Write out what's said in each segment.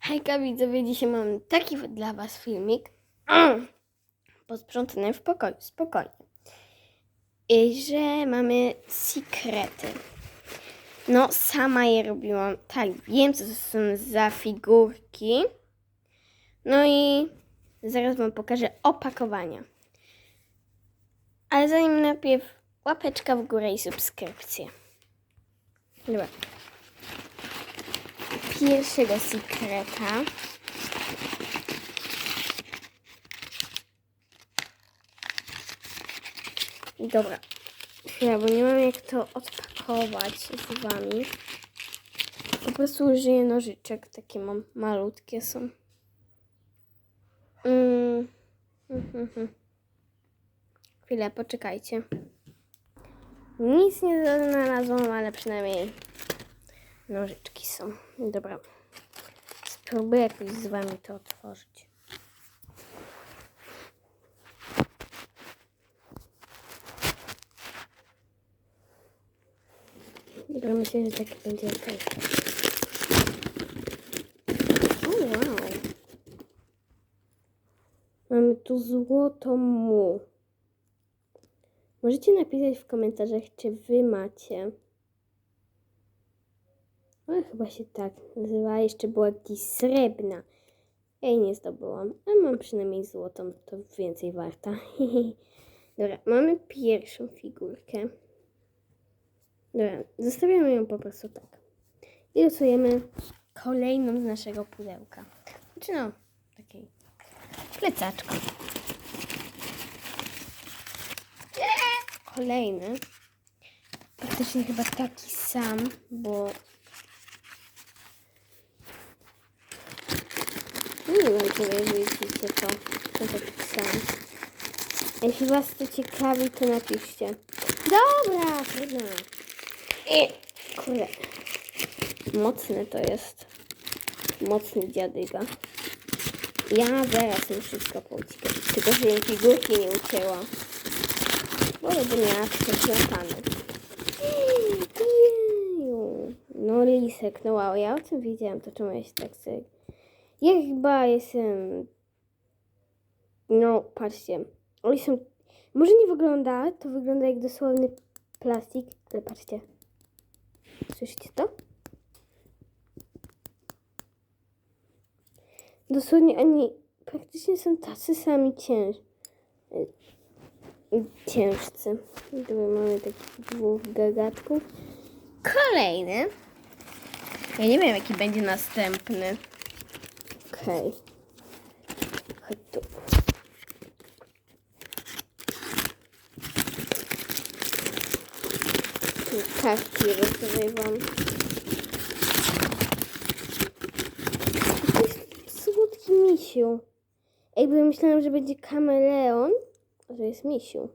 Hejka widzowie, dzisiaj mam taki dla was filmik. Posprzątany w pokoju, spokojnie. I że mamy sekrety. No, sama je robiłam. Tak, wiem, co to są za figurki. No i zaraz wam pokażę opakowania. Ale zanim najpierw łapeczka w górę i subskrypcja. Dobra. Pierwszego sekreta. Dobra. Chwila, bo nie mam jak to odpakować z wami. Po prostu użyję nożyczek. Takie mam malutkie są. Mm. Chwilę, poczekajcie. Nic nie znalazłam, ale przynajmniej nożyczki są. Dobra. Spróbuję jakoś z wami to otworzyć. Dobra, myślę, że taki będzie ok. O. Mamy tu złoto mu. Możecie napisać w komentarzach, czy wy macie. Ale chyba się tak nazywa. Jeszcze była jakaś srebrna. Ej, nie zdobyłam. A mam przynajmniej złotą, to więcej warta. Dobra, mamy pierwszą figurkę. Dobra, zostawiamy ją po prostu tak. I losujemy kolejną z naszego pudełka. Znaczy no, takiej plecaczku. Kolejny. Praktycznie chyba taki sam, bo Nie czy wy widzicie to. To taki sam. Jeśli was to ciekawi, to napiszcie. Dobra, trudno. Kurde. Mocne to jest. Mocny dziadyga. Ja zaraz mu wszystko pouciekam. Tylko, że jej figurki nie ucięła. Bo będę miała prześlepane. Jeju. No lisek, no wow, ja o tym wiedziałam, to czemu ja się tak sobie... Ja chyba jestem... No, patrzcie. Oni są... Może nie wygląda, to wygląda jak dosłowny plastik, ale patrzcie. Słyszycie to? Dosłownie oni praktycznie są tacy sami cięż... ciężcy. Tu mamy takich dwóch gagatków. Kolejny. Ja nie wiem, jaki będzie następny. Okej. Chodź tu. Tu kartki. To jest słodki misiu. Jakby myślałam, że będzie kameleon, to jest misiu.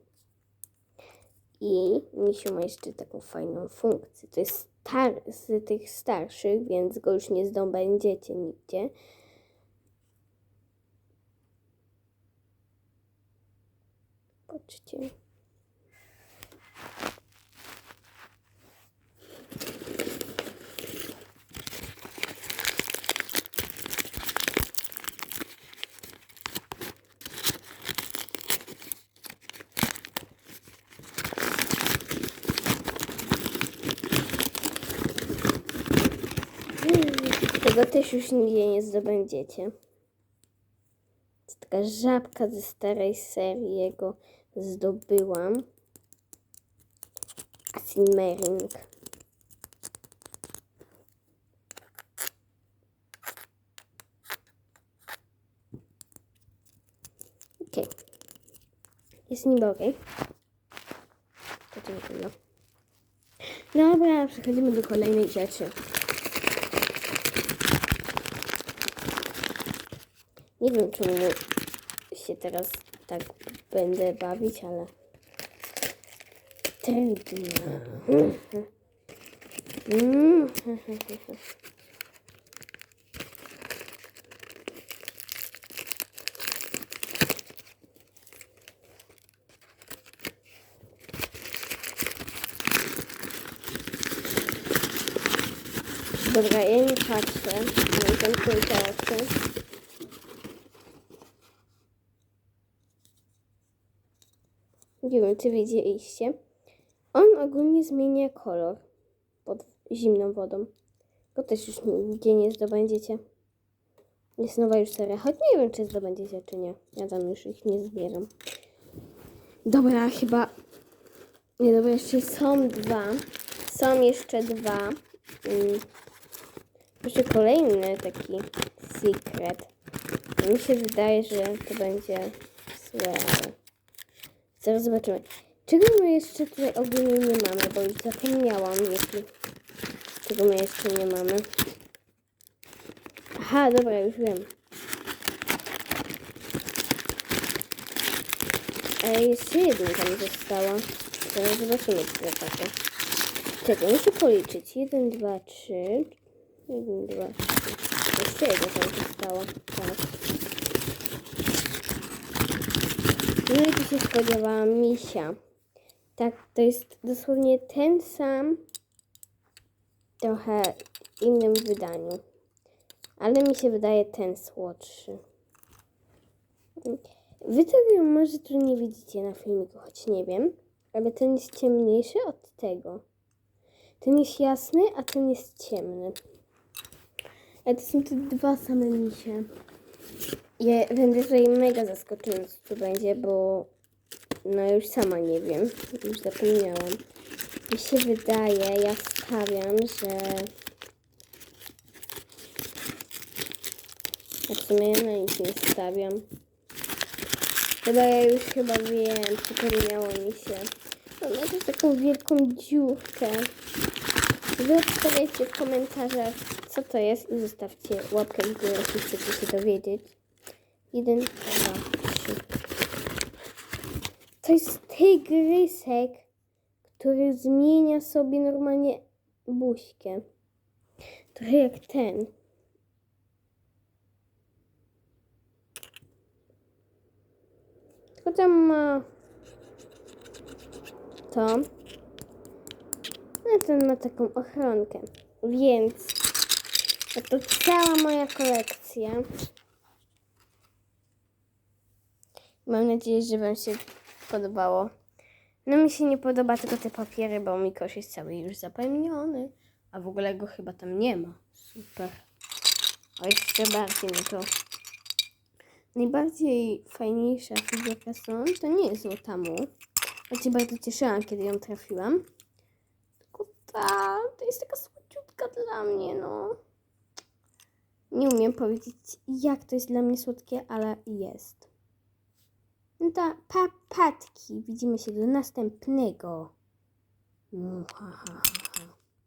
I misiu ma jeszcze taką fajną funkcję. To jest star z tych starszych, więc go już nie zdobędziecie nigdzie. Patrzcie. Tego też już nigdzie nie zdobędziecie. To taka żabka ze starej serii jego zdobyłam. Simmering. Okej. Jest niby okej. To dziękuję. Dobra, przechodzimy do kolejnej rzeczy. Nie wiem, czemu się teraz tak będę bawić, ale. Mm. Dobra, ja nie patrzę. Nie zamknę te Nie wiem, czy widzieliście. On ogólnie zmienia kolor pod zimną wodą. Go też już nigdzie nie zdobędziecie. Jest nowa już seria, choć nie wiem, czy zdobędziecie, czy nie. Ja tam już ich nie zbieram. Dobra, chyba... Nie, dobra, jeszcze są dwa. Są jeszcze dwa. Mm. Jeszcze kolejny taki secret. Mi się wydaje, że to będzie złe. Zaraz zobaczymy. Czego my jeszcze tutaj ogólnie nie mamy, bo już zapomniałam, jaki... Czego my jeszcze nie mamy. Aha, dobra, już wiem. E, jeszcze jedynka mi została. Zaraz zobaczymy, co to takie. Czekaj, muszę policzyć. Jeden, dwa, trzy. Jeden, dwa, trzy. Jeszcze jedna tam została. Tak. No i tu się spodziewałam misia. Tak, to jest dosłownie ten sam, trochę innym wydaniu. Ale mi się wydaje ten słodszy. Wy tego może tu nie widzicie na filmiku, choć nie wiem. Ale ten jest ciemniejszy od tego. Ten jest jasny, a ten jest ciemny. Ale to są te dwa same misie. Ja będę tutaj mega zaskoczona, co tu będzie, bo no już sama nie wiem. Już zapomniałam. Mi się wydaje, ja stawiam, że... W sumie ja na nic nie stawiam. Chyba ja już chyba wiem, przypomniało mi się. Ona ma taką wielką dziurkę. Wy w komentarzach, co to jest i zostawcie łapkę w górę, jeśli chcecie się dowiedzieć. Jeden, dwa, trzy. To jest tygrysek, który zmienia sobie normalnie buźkę. Trochę jak ten. Tylko tam ma to. No ten ma taką ochronkę. Więc to cała moja kolekcja. Mam nadzieję, że Wam się podobało. No mi się nie podoba tylko te papiery, bo Mikoś jest cały już zapełniony. A w ogóle go chyba tam nie ma. Super. A jeszcze bardziej no to najbardziej fajniejsza figurka są, to nie jest złotamu. Ja się bardzo cieszyłam, kiedy ją trafiłam. Tylko ta, to jest taka słodziutka dla mnie, no. Nie umiem powiedzieć, jak to jest dla mnie słodkie, ale jest. No to papatki. Widzimy się do następnego. Muhaha.